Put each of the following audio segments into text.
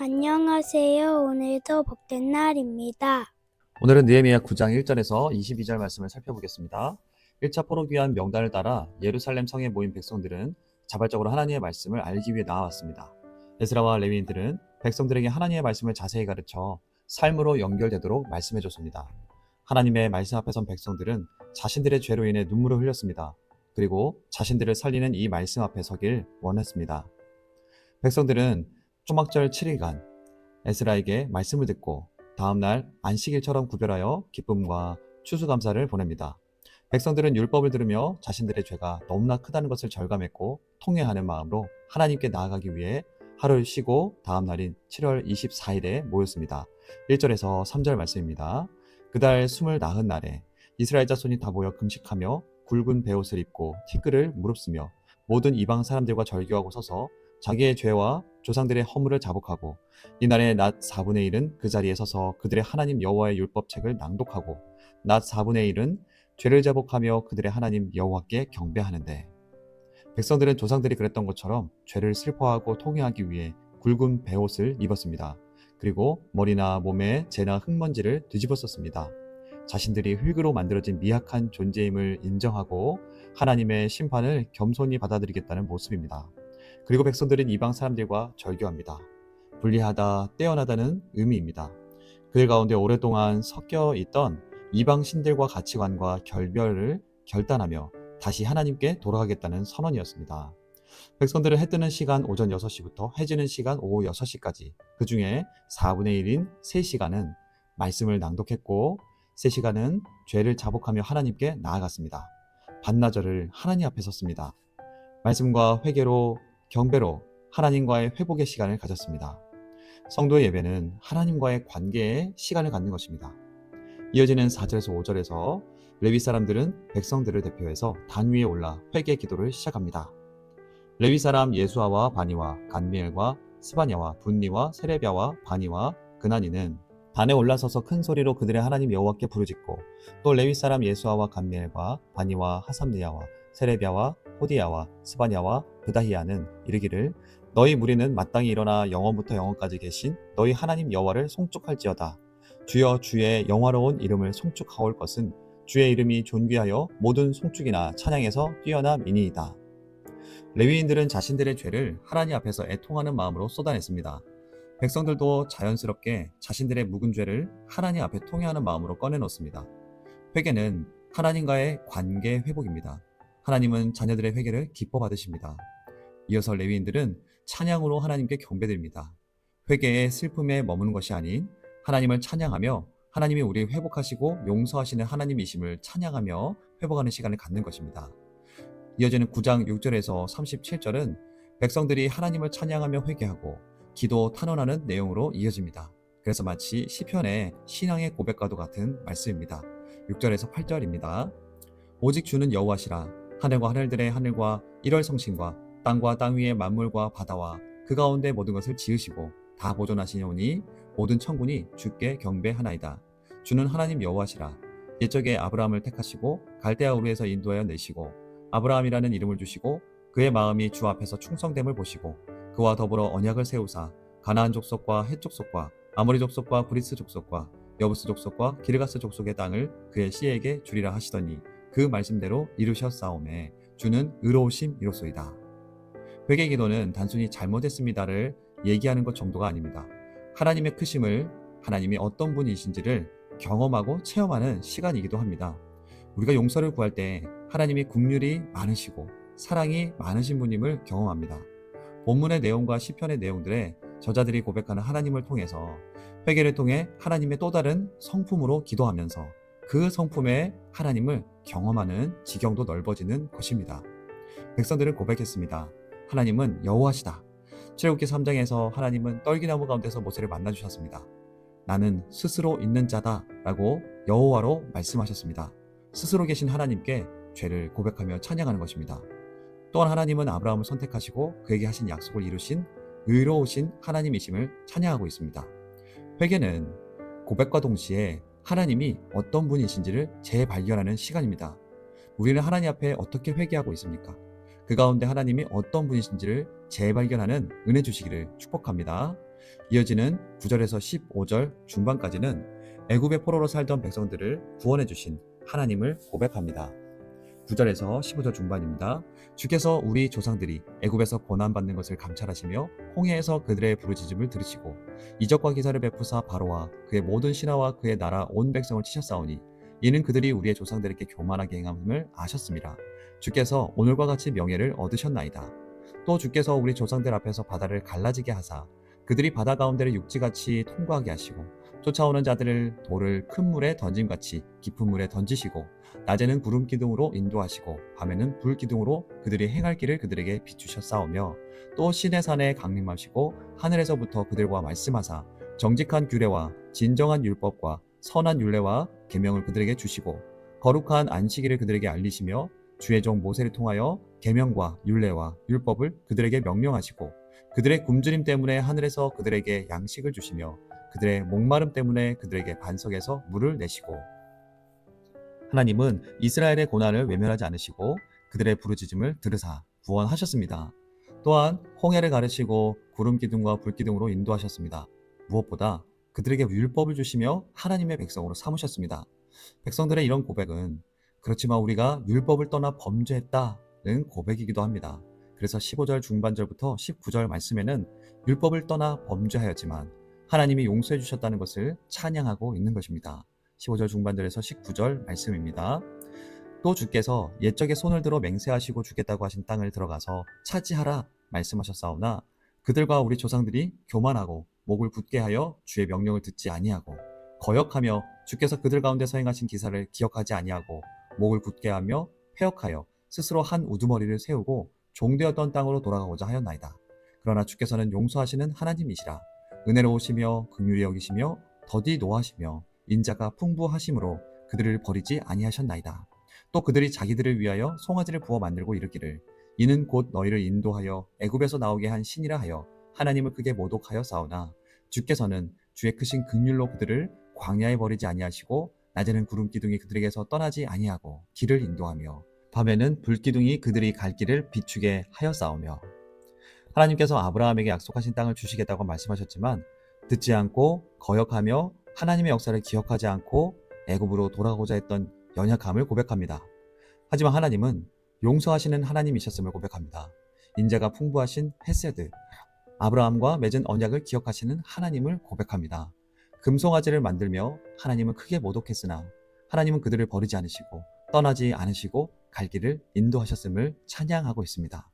안녕하세요. 오늘도 복된 날입니다. 오늘은 느헤미야 9장 1절에서 22절 말씀을 살펴보겠습니다. 1차 포로 귀환 명단을 따라 예루살렘 성에 모인 백성들은 자발적으로 하나님의 말씀을 알기 위해 나왔습니다. 에스라와 레위인들은 백성들에게 하나님의 말씀을 자세히 가르쳐 삶으로 연결되도록 말씀해 줬습니다. 하나님의 말씀 앞에 선 백성들은 자신들의 죄로 인해 눈물을 흘렸습니다. 그리고 자신들을 살리는 이 말씀 앞에 서길 원했습니다. 백성들은 초막절 7일간 에스라에게 말씀을 듣고 다음날 안식일처럼 구별하여 기쁨과 추수감사를 보냅니다. 백성들은 율법을 들으며 자신들의 죄가 너무나 크다는 것을 절감했고 통회하는 마음으로 하나님께 나아가기 위해 하루를 쉬고 다음 날인 7월 24일에 모였습니다. 1절에서 3절 말씀입니다. 그달 스물 나흔 날에 이스라엘 자손이 다 모여 금식하며 굵은 베옷을 입고 티끌을 무릅쓰며 모든 이방 사람들과 절교하고 서서 자기의 죄와 조상들의 허물을 자복하고 이날의 낮 4분의 1은 그 자리에 서서 그들의 하나님 여호와의 율법책을 낭독하고 낮 4분의 1은 죄를 자복하며 그들의 하나님 여호와께 경배하는데 백성들은 조상들이 그랬던 것처럼 죄를 슬퍼하고 통회하기 위해 굵은 베옷을 입었습니다. 그리고 머리나 몸에 재나 흙먼지를 뒤집어 썼습니다. 자신들이 흙으로 만들어진 미약한 존재임을 인정하고 하나님의 심판을 겸손히 받아들이겠다는 모습입니다. 그리고 백성들은 이방 사람들과 절교합니다. 불리하다, 떼어나다는 의미입니다. 그들 가운데 오랫동안 섞여 있던 이방 신들과 가치관과 결별을 결단하며 다시 하나님께 돌아가겠다는 선언이었습니다. 백성들은 해 뜨는 시간 오전 6시부터 해 지는 시간 오후 6시까지 그 중에 4분의 1인 3시간은 말씀을 낭독했고 3시간은 죄를 자복하며 하나님께 나아갔습니다. 반나절을 하나님 앞에 섰습니다. 말씀과 회개로 경배로 하나님과의 회복의 시간을 가졌습니다. 성도의 예배는 하나님과의 관계에 시간을 갖는 것입니다. 이어지는 4절에서 5절에서 레위 사람들은 백성들을 대표해서 단 위에 올라 회개 기도를 시작합니다. 레위 사람 예수아와 바니와 간미엘과 스바냐와 분니와 세레비아와 바니와 그나니는 단에 올라서서 큰 소리로 그들의 하나님 여호와께 부르짖고 또 레위 사람 예수아와 간미엘과 바니와 하삼니야와 세레비아와 호디야와 스바냐와 브다히야는 이르기를 너희 무리는 마땅히 일어나 영원부터 영원까지 계신 너희 하나님 여호와를 송축할지어다 주여 주의 영화로운 이름을 송축하올 것은 주의 이름이 존귀하여 모든 송축이나 찬양에서 뛰어남이니이다. 레위인들은 자신들의 죄를 하나님 앞에서 애통하는 마음으로 쏟아냈습니다. 백성들도 자연스럽게 자신들의 묵은 죄를 하나님 앞에 통회하는 마음으로 꺼내놓습니다. 회개는 하나님과의 관계 회복입니다. 하나님은 자녀들의 회개를 기뻐 받으십니다. 이어서 레위인들은 찬양으로 하나님께 경배드립니다. 회개의 슬픔에 머무는 것이 아닌 하나님을 찬양하며 하나님이 우리를 회복하시고 용서하시는 하나님이심을 찬양하며 회복하는 시간을 갖는 것입니다. 이어지는 9장 6절에서 37절은 백성들이 하나님을 찬양하며 회개하고 기도 탄원하는 내용으로 이어집니다. 그래서 마치 시편의 신앙의 고백과도 같은 말씀입니다. 6절에서 8절입니다. 오직 주는 여호와시라 하늘과 하늘들의 하늘과 일월 성신과 땅과 땅 위의 만물과 바다와 그 가운데 모든 것을 지으시고 다 보존하시오니 모든 천군이 주께 경배하나이다. 주는 하나님 여호와시라 옛적에 아브라함을 택하시고 갈대아 우르에서 인도하여 내시고 아브라함이라는 이름을 주시고 그의 마음이 주 앞에서 충성됨을 보시고 그와 더불어 언약을 세우사 가나안 족속과 헷 족속과 아모리 족속과 브리스 족속과 여부스 족속과 기르가스 족속의 땅을 그의 씨에게 주리라 하시더니 그 말씀대로 이루셨사오매 주는 의로우심이로소이다. 회개 기도는 단순히 잘못했습니다를 얘기하는 것 정도가 아닙니다. 하나님의 크심을 하나님이 어떤 분이신지를 경험하고 체험하는 시간이기도 합니다. 우리가 용서를 구할 때 하나님이 국률이 많으시고 사랑이 많으신 분임을 경험합니다. 본문의 내용과 시편의 내용들에 저자들이 고백하는 하나님을 통해서 회개를 통해 하나님의 또 다른 성품으로 기도하면서 그 성품의 하나님을 경험하는 지경도 넓어지는 것입니다. 백성들은 고백했습니다. 하나님은 여호와시다. 출애굽기 3장에서 하나님은 떨기나무 가운데서 모세를 만나 주셨습니다. 나는 스스로 있는 자다라고 여호와로 말씀하셨습니다. 스스로 계신 하나님께 죄를 고백하며 찬양하는 것입니다. 또한 하나님은 아브라함을 선택하시고 그에게 하신 약속을 이루신 의로우신 하나님이심을 찬양하고 있습니다. 회개는 고백과 동시에 하나님이 어떤 분이신지를 재발견하는 시간입니다. 우리는 하나님 앞에 어떻게 회개하고 있습니까? 그 가운데 하나님이 어떤 분이신지를 재발견하는 은혜 주시기를 축복합니다. 이어지는 9절에서 15절 중반까지는 애굽의 포로로 살던 백성들을 구원해 주신 하나님을 고백합니다. 9절에서 15절 중반입니다. 주께서 우리 조상들이 애굽에서 고난받는 것을 감찰하시며 홍해에서 그들의 부르짖음을 들으시고 이적과 기사를 베푸사 바로와 그의 모든 신하와 그의 나라 온 백성을 치셨사오니 이는 그들이 우리의 조상들에게 교만하게 행함을 아셨습니다. 주께서 오늘과 같이 명예를 얻으셨나이다. 또 주께서 우리 조상들 앞에서 바다를 갈라지게 하사 그들이 바다 가운데를 육지같이 통과하게 하시고 쫓아오는 자들을 돌을 큰 물에 던짐같이 깊은 물에 던지시고 낮에는 구름 기둥으로 인도하시고 밤에는 불 기둥으로 그들이 행할 길을 그들에게 비추셨사오며 또 신의 산에 강림하시고 하늘에서부터 그들과 말씀하사 정직한 규례와 진정한 율법과 선한 율례와 계명을 그들에게 주시고 거룩한 안식일을 그들에게 알리시며 주의 종 모세를 통하여 계명과 율례와 율법을 그들에게 명령하시고 그들의 굶주림 때문에 하늘에서 그들에게 양식을 주시며 그들의 목마름 때문에 그들에게 반석에서 물을 내시고 하나님은 이스라엘의 고난을 외면하지 않으시고 그들의 부르짖음을 들으사 구원하셨습니다. 또한 홍해를 가르치고 구름 기둥과 불 기둥으로 인도하셨습니다. 무엇보다 그들에게 율법을 주시며 하나님의 백성으로 삼으셨습니다. 백성들의 이런 고백은 그렇지만 우리가 율법을 떠나 범죄했다는 고백이기도 합니다. 그래서 15절 중반절부터 19절 말씀에는 율법을 떠나 범죄하였지만 하나님이 용서해 주셨다는 것을 찬양하고 있는 것입니다. 15절 중반절에서 19절 말씀입니다. 또 주께서 옛적에 손을 들어 맹세하시고 주겠다고 하신 땅을 들어가서 차지하라 말씀하셨사오나 그들과 우리 조상들이 교만하고 목을 굳게 하여 주의 명령을 듣지 아니하고 거역하며 주께서 그들 가운데 서 행하신 기사를 기억하지 아니하고 목을 굳게 하며 폐역하여 스스로 한 우두머리를 세우고 종되었던 땅으로 돌아가고자 하였나이다. 그러나 주께서는 용서하시는 하나님이시라 은혜로우시며 긍휼히 여기시며 더디 노하시며 인자가 풍부하심으로 그들을 버리지 아니하셨나이다. 또 그들이 자기들을 위하여 송아지를 부어 만들고 이르기를 이는 곧 너희를 인도하여 애굽에서 나오게 한 신이라 하여 하나님을 크게 모독하여 싸우나 주께서는 주의 크신 긍휼로 그들을 광야에 버리지 아니하시고 낮에는 구름 기둥이 그들에게서 떠나지 아니하고 길을 인도하며 밤에는 불 기둥이 그들이 갈 길을 비추게 하여 싸우며 하나님께서 아브라함에게 약속하신 땅을 주시겠다고 말씀하셨지만 듣지 않고 거역하며 하나님의 역사를 기억하지 않고 애굽으로 돌아가고자 했던 연약함을 고백합니다. 하지만 하나님은 용서하시는 하나님이셨음을 고백합니다. 인자가 풍부하신 헤세드, 아브라함과 맺은 언약을 기억하시는 하나님을 고백합니다. 금송아지를 만들며 하나님은 크게 모독했으나 하나님은 그들을 버리지 않으시고 떠나지 않으시고 갈 길을 인도하셨음을 찬양하고 있습니다.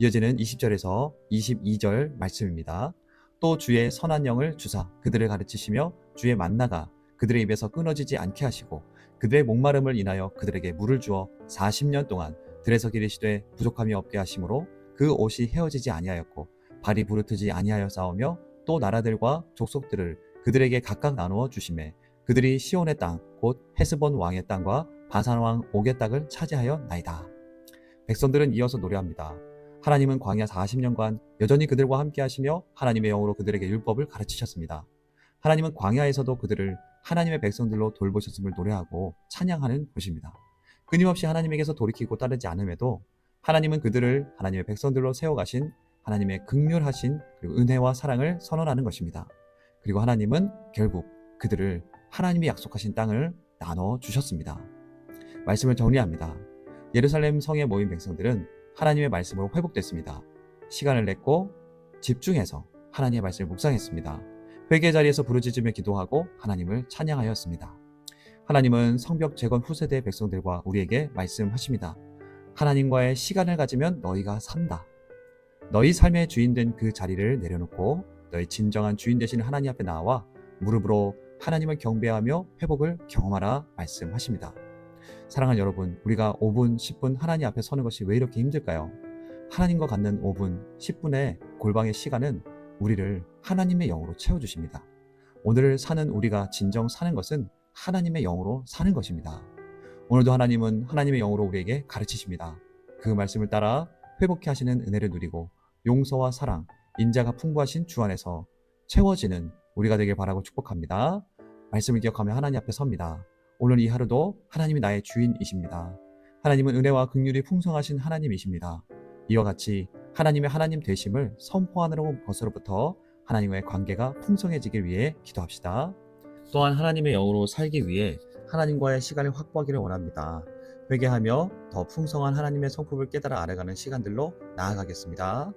이어지는 20절에서 22절 말씀입니다. 또 주의 선한 영을 주사 그들을 가르치시며 주의 만나가 그들의 입에서 끊어지지 않게 하시고 그들의 목마름을 인하여 그들에게 물을 주어 40년 동안 들에서 기르시되 부족함이 없게 하심으로 그 옷이 헤어지지 아니하였고 발이 부르트지 아니하여 싸우며 또 나라들과 족속들을 그들에게 각각 나누어 주심에 그들이 시온의 땅 곧 헤스본 왕의 땅과 바산 왕 옥의 땅을 차지하여 나이다. 백성들은 이어서 노래합니다. 하나님은 광야 40년간 여전히 그들과 함께 하시며 하나님의 영으로 그들에게 율법을 가르치셨습니다. 하나님은 광야에서도 그들을 하나님의 백성들로 돌보셨음을 노래하고 찬양하는 것입니다. 끊임없이 하나님에게서 돌이키고 따르지 않음에도 하나님은 그들을 하나님의 백성들로 세워가신 하나님의 극률하신 그리고 은혜와 사랑을 선언하는 것입니다. 그리고 하나님은 결국 그들을 하나님이 약속하신 땅을 나눠 주셨습니다. 말씀을 정리합니다. 예루살렘 성에 모인 백성들은 하나님의 말씀으로 회복됐습니다. 시간을 냈고 집중해서 하나님의 말씀을 묵상했습니다. 회개 자리에서 부르짖으며 기도하고 하나님을 찬양하였습니다. 하나님은 성벽 재건 후세대 백성들과 우리에게 말씀하십니다. 하나님과의 시간을 가지면 너희가 산다. 너희 삶의 주인 된 그 자리를 내려놓고 너희 진정한 주인 되신 하나님 앞에 나와 무릎으로 하나님을 경배하며 회복을 경험하라 말씀하십니다. 사랑하는 여러분, 우리가 5분, 10분 하나님 앞에 서는 것이 왜 이렇게 힘들까요? 하나님과 갖는 5분, 10분의 골방의 시간은 우리를 하나님의 영으로 채워주십니다. 오늘을 사는 우리가 진정 사는 것은 하나님의 영으로 사는 것입니다. 오늘도 하나님은 하나님의 영으로 우리에게 가르치십니다. 그 말씀을 따라 회복케 하시는 은혜를 누리고 용서와 사랑, 인자가 풍부하신 주 안에서 채워지는 우리가 되길 바라고 축복합니다. 말씀을 기억하며 하나님 앞에 섭니다. 오늘 이 하루도 하나님이 나의 주인이십니다. 하나님은 은혜와 긍휼이 풍성하신 하나님이십니다. 이와 같이 하나님의 하나님 되심을 선포하는 것으로부터 하나님과의 관계가 풍성해지길 위해 기도합시다. 또한 하나님의 영으로 살기 위해 하나님과의 시간을 확보하기를 원합니다. 회개하며 더 풍성한 하나님의 성품을 깨달아 알아가는 시간들로 나아가겠습니다.